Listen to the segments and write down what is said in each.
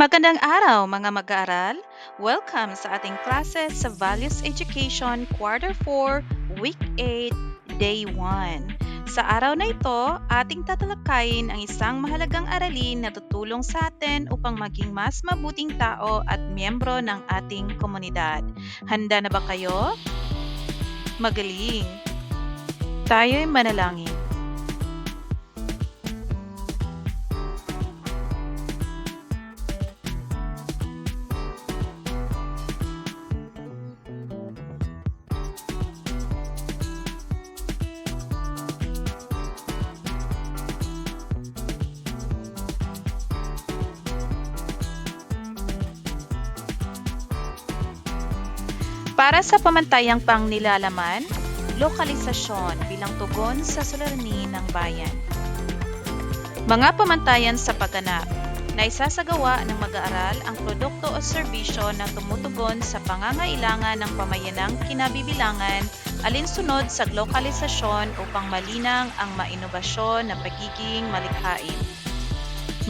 Magandang araw mga mag-aaral! Welcome sa ating klase sa Values Education Quarter 4, Week 8, Day 1. Sa araw na ito, ating tatalakayin ang isang mahalagang aralin na tutulong sa atin upang maging mas mabuting tao at miyembro ng ating komunidad. Handa na ba kayo? Magaling! Tayo'y manalangin. Para sa pamantayang pangnilalaman, lokalisasyon bilang tugon sa suliranin ng bayan. Mga pamantayan sa pagganap na isasagawa ng mag-aaral ang produkto o serbisyo na tumutugon sa pangangailangan ng pamayanang kinabibilangan alinsunod sa lokalisasyon upang malinang ang mainobasyon na pagiging malikhain.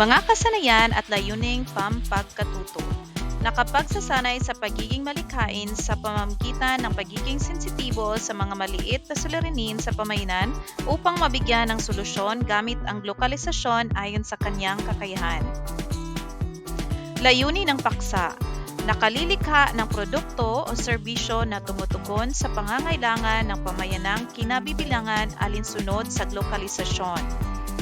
Mga kasanayan at layuning pampagkatuto nakapagsasanay sa pagiging malikhain sa pamamagitan ng pagiging sensitibo sa mga maliit na suliranin sa pamayanan upang mabigyan ng solusyon gamit ang lokalisasyon ayon sa kanyang kakayahan. Layunin ng paksa nakalilikha ng produkto o serbisyo na tumutugon sa pangangailangan ng pamayanang kinabibilangan alinsunod sa lokalisasyon.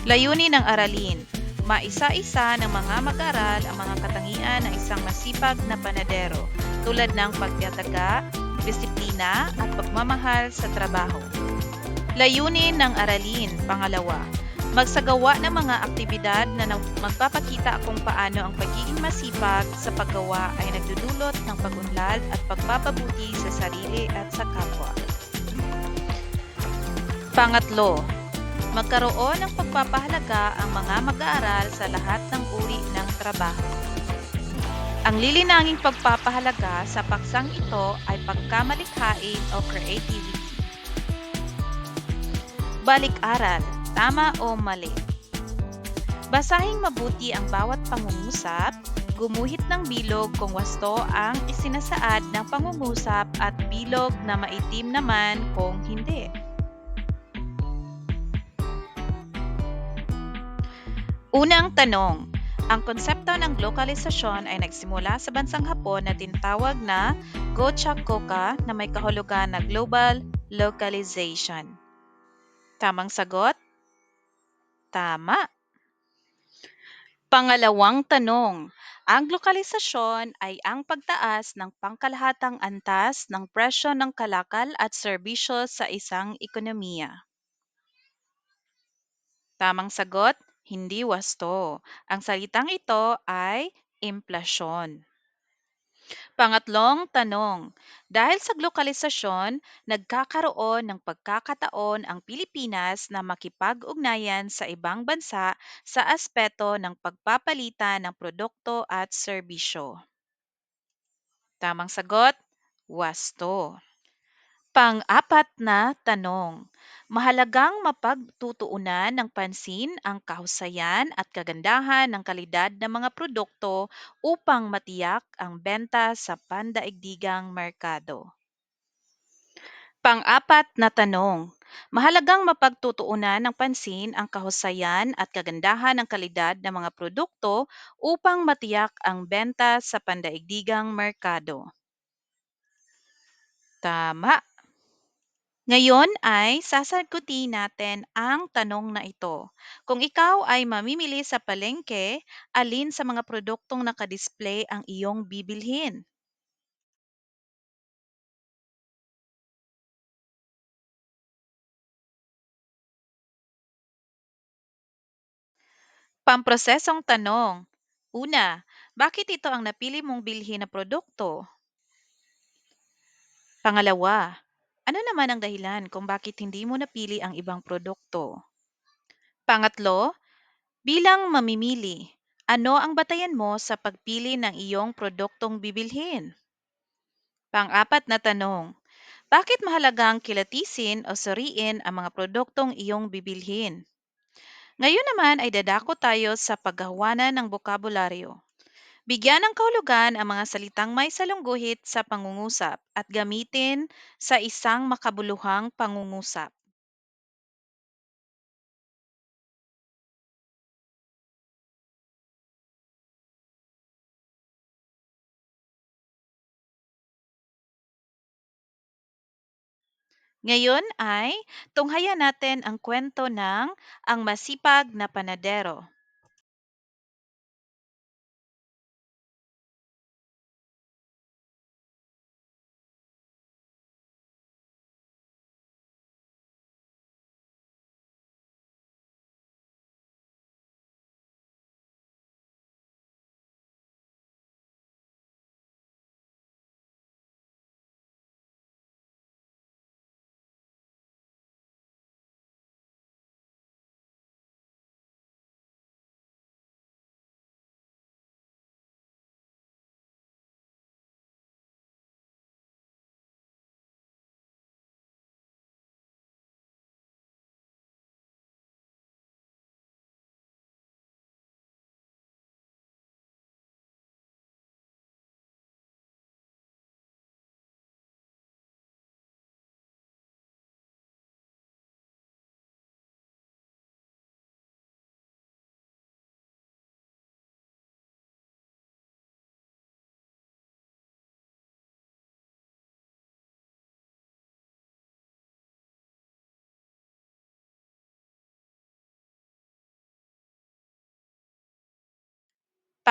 Layunin ng aralin maisa-isa ng mga mag-aral ang mga katangian ng isang masipag na panadero tulad ng pagtiyataga, disiplina at pagmamahal sa trabaho. Layunin ng aralin, pangalawa, magsagawa ng mga aktibidad na magpapakita kung paano ang pagiging masipag sa paggawa ay nagdudulot ng pagunlad at pagpapabuti sa sarili at sa kapwa. Pangatlo, magkaroon ng pagpapahalaga ang mga mag-aaral sa lahat ng uri ng trabaho. Ang lilinanging pagpapahalaga sa paksang ito ay pagkamalikhain o creativity. Balik-aral, tama o mali. Basahing mabuti ang bawat pangungusap, gumuhit ng bilog kung wasto ang isinasaad ng pangungusap at bilog na maitim naman kung hindi. Unang tanong, ang konsepto ng lokalisasyon ay nagsimula sa bansang Hapon na tinatawag na Gochakoka na may kahulugan na global localization. Tamang sagot? Tama. Pangalawang tanong, ang lokalisasyon ay ang pagtaas ng pangkalahatang antas ng presyo ng kalakal at serbisyo sa isang ekonomiya. Tamang sagot, hindi wasto. Ang salitang ito ay implasyon. Pangatlong tanong, dahil sa glokalisasyon, nagkakaroon ng pagkakataon ang Pilipinas na makipag-ugnayan sa ibang bansa sa aspeto ng pagpapalitan ng produkto at serbisyo. Tamang sagot, wasto. Pang-apat na tanong, mahalagang mapagtutuunan ng pansin ang kahusayan at kagandahan ng kalidad ng mga produkto upang matiyak ang benta sa pandaigdigang merkado. Pang-apat na tanong, mahalagang mapagtutuunan ng pansin ang kahusayan at kagandahan ng kalidad ng mga produkto upang matiyak ang benta sa pandaigdigang merkado. Tama. Ngayon ay sasagutin natin ang tanong na ito. Kung ikaw ay mamimili sa palengke, alin sa mga produktong nakadisplay ang iyong bibilhin? Pamprosesong tanong. Una, bakit ito ang napili mong bilhin na produkto? Pangalawa, ano naman ang dahilan kung bakit hindi mo napili ang ibang produkto? Pangatlo, bilang mamimili, ano ang batayan mo sa pagpili ng iyong produktong bibilhin? Pang-apat na tanong, bakit mahalagang kilatisin o suriin ang mga produktong iyong bibilhin? Ngayon naman ay dadako tayo sa paggawa ng bokabularyo. Bigyan ng kahulugan ang mga salitang may salungguhit sa pangungusap at gamitin sa isang makabuluhang pangungusap. Ngayon ay tunghayan natin ang kwento ng Ang Masipag na Panadero.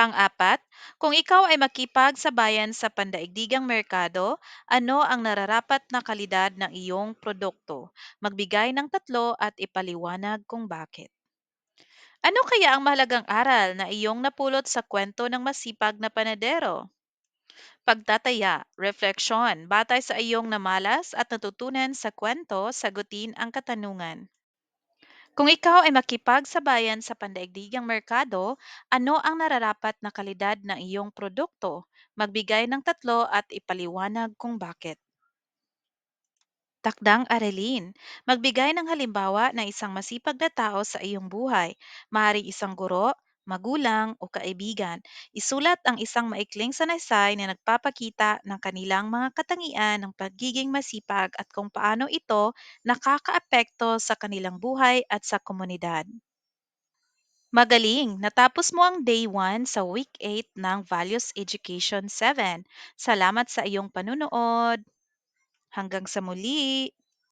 Pang-apat, kung ikaw ay makipagsabayan sa pandaigdigang merkado, ano ang nararapat na kalidad ng iyong produkto? Magbigay ng tatlo at ipaliwanag kung bakit. Ano kaya ang mahalagang aral na iyong napulot sa kwento ng masipag na panadero? Pagtataya, refleksyon, batay sa iyong namalas at natutunan sa kwento, sagutin ang katanungan. Kung ikaw ay makipagsabayan sa pandaigdigang merkado, ano ang nararapat na kalidad ng iyong produkto? Magbigay ng tatlo at ipaliwanag kung bakit. Takdang aralin. Magbigay ng halimbawa ng isang masipag na tao sa iyong buhay. Maaaring isang guro, magulang o kaibigan. Isulat ang isang maikling sanaysay na nagpapakita ng kanilang mga katangian ng pagiging masipag at kung paano ito nakakaapekto sa kanilang buhay at sa komunidad. Magaling! Natapos mo ang Day 1 sa Week 8 ng Values Education 7. Salamat sa iyong panunood. Hanggang sa muli!